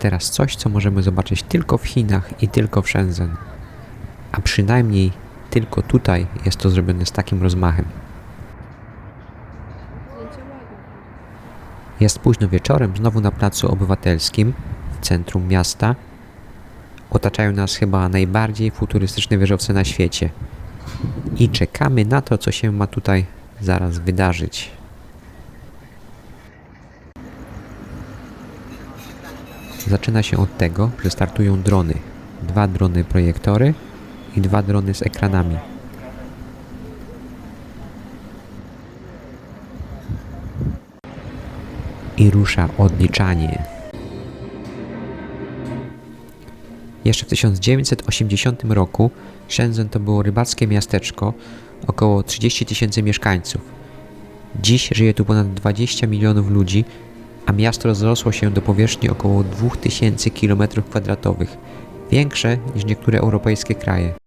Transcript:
Teraz coś, co możemy zobaczyć tylko w Chinach i tylko w Shenzhen. A przynajmniej tylko tutaj jest to zrobione z takim rozmachem. Jest późno wieczorem, znowu na placu obywatelskim, w centrum miasta. Otaczają nas chyba najbardziej futurystyczne wieżowce na świecie. I czekamy na to, co się ma tutaj zaraz wydarzyć. Zaczyna się od tego, że startują drony. Dwa drony projektory i dwa drony z ekranami. I rusza odliczanie. Jeszcze w 1980 roku Shenzhen to było rybackie miasteczko, około 30 tysięcy mieszkańców. Dziś żyje tu ponad 20 milionów ludzi, a miasto rozrosło się do powierzchni około 2000 km2, większe niż niektóre europejskie kraje.